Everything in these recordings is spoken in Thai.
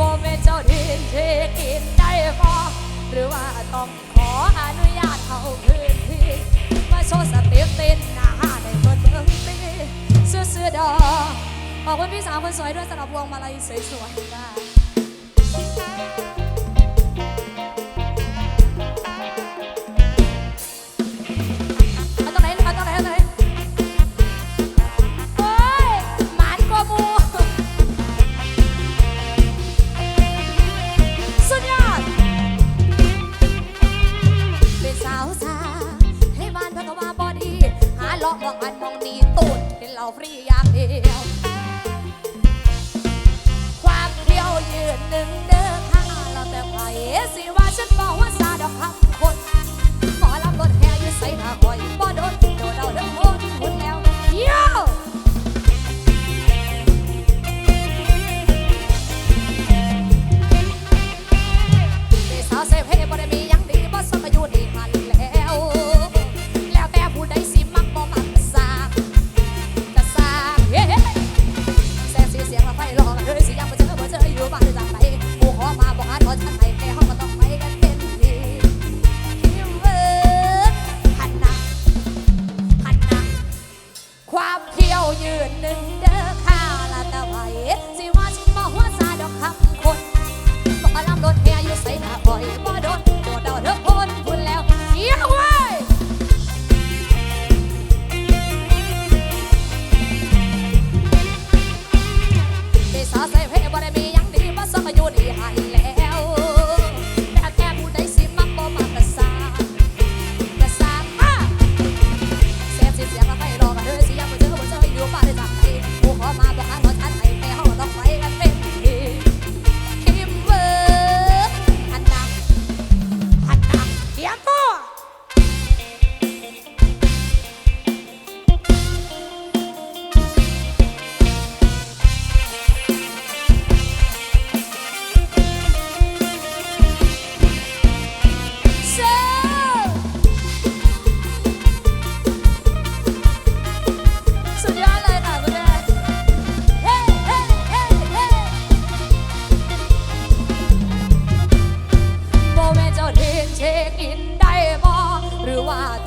โบเมนเจ้าทินเทกินได้พอหรือว่าต้องขออนุญาตเข้าพื้นที่ มาโชว์สเต็ปเต้นหน้าห้าในเพิ่นเบิ่งตีเสื้อเสื้อดอกขอบคุณพี่สาวคนสวยด้วยสำหรับวงมาลัยสวยๆค่ะ ฟรีอย่างเดียว ความเดียวยืนหนึ่ง ยืนหนึ่ง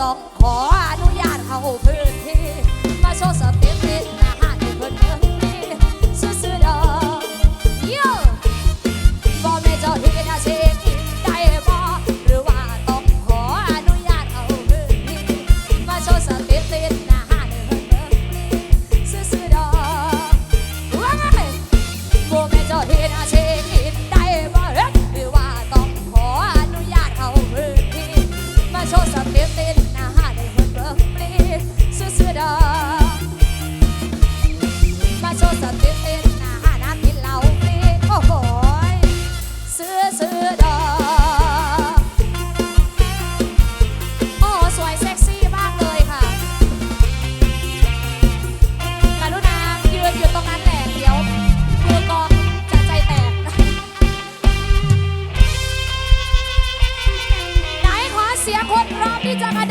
ต้องขออนุญาตเขาเพ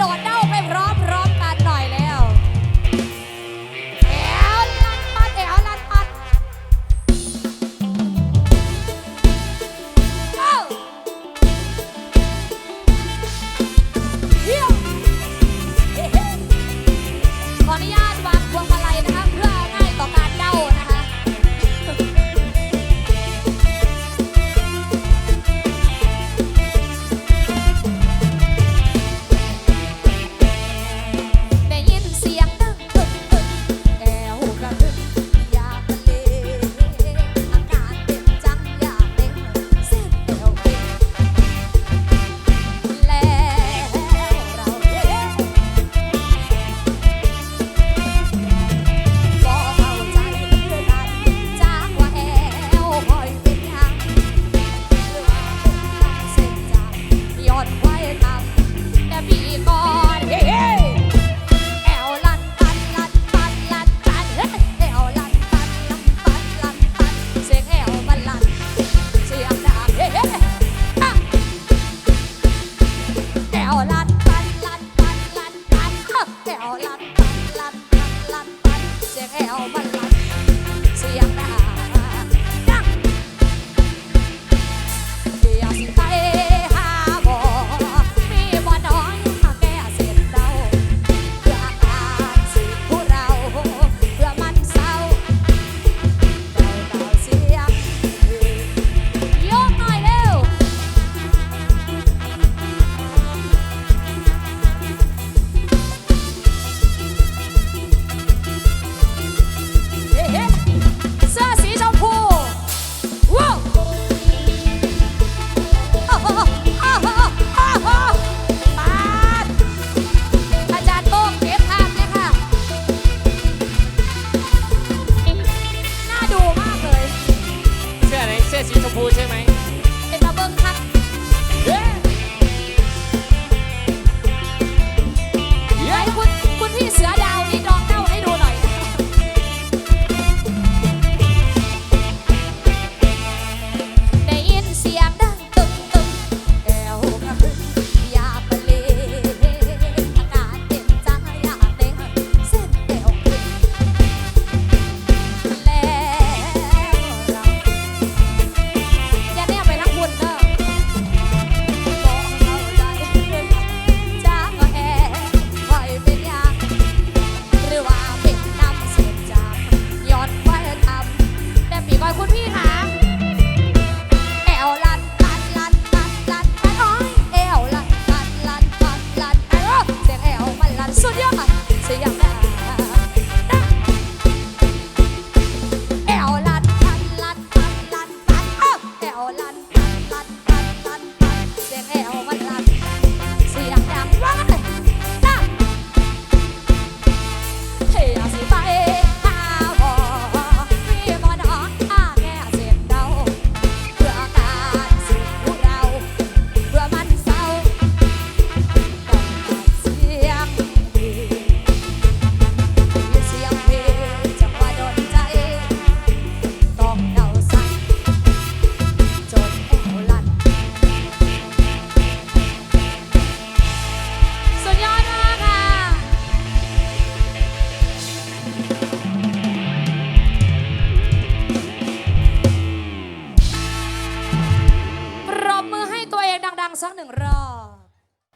โดดได้ ใช่ไหม